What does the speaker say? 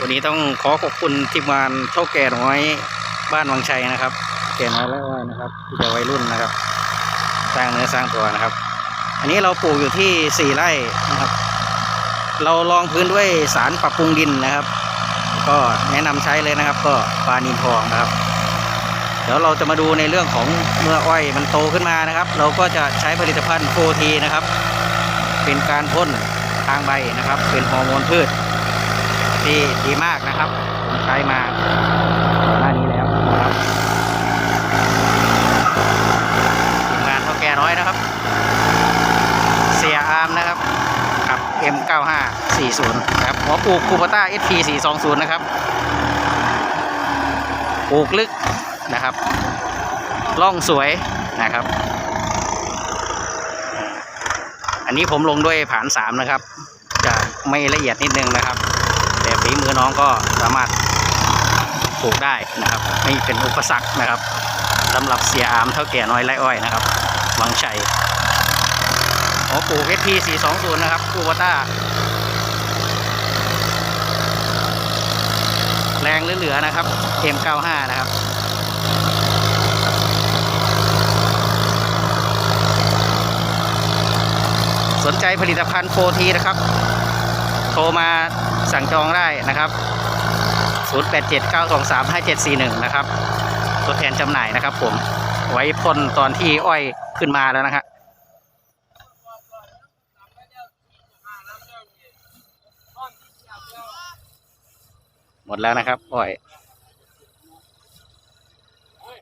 วันนี้ต้องขอขอบคุณทีมงานเท่าแก่น้อยบ้านวังชัยนะครับ แก่น้อยและอ้อยนะครับที่จะวัยรุ่นนะครับ สร้างเนื้อสร้างตัวนะครับ อันนี้เราปลูกอยู่ที่สี่ไร่นะครับ เราลองพื้นด้วยสารปรับปรุงดินนะครับ ก็แนะนำใช้เลยนะครับ ก็ปลานินทองนะครับ เดี๋ยวเราจะมาดูในเรื่องของเมื่ออ้อยมันโตขึ้นมานะครับ เราก็จะใช้ผลิตภัณฑ์โฟทีนะครับ เป็นการพ่นทางใบนะครับ เป็นฮอร์โมนพืช ที่ดีมากนะครับผมใช้มาหน้านี้แล้วนะครับทีมงานเท่าแก่น้อยนะครับ เสียอาร์มนะครับกับ M9540 นะครับหัวปลูกคูปต้า SP420 นะครับปลูกลึกนะครับล่องสวยนะครับ อันนี้ผมลงด้วยผานสามนะครับ จะไม่ละเอียดนิดนึงนะครับ แต่ฝีมือน้องก็สามารถปลูกได้นะครับ ไม่เป็นอุปสรรคนะครับสำหรับเสียอามเท่าแก่น้อยไรอ้อยนะครับวังชัยหัวปลูก SP 420 นะครับคูวต้าแรงเหลือๆนะครับ M95 นะครับสนใจผลิตภัณฑ์โฟทีนะครับ โทรมา สั่งจองได้นะครับ 0879235741 นะครับ ตัวแทนจำหน่ายนะครับ ผม ไว้พ่นตอนที่อ้อยขึ้นมาแล้วนะครับหมดแล้วนะครับอ้อย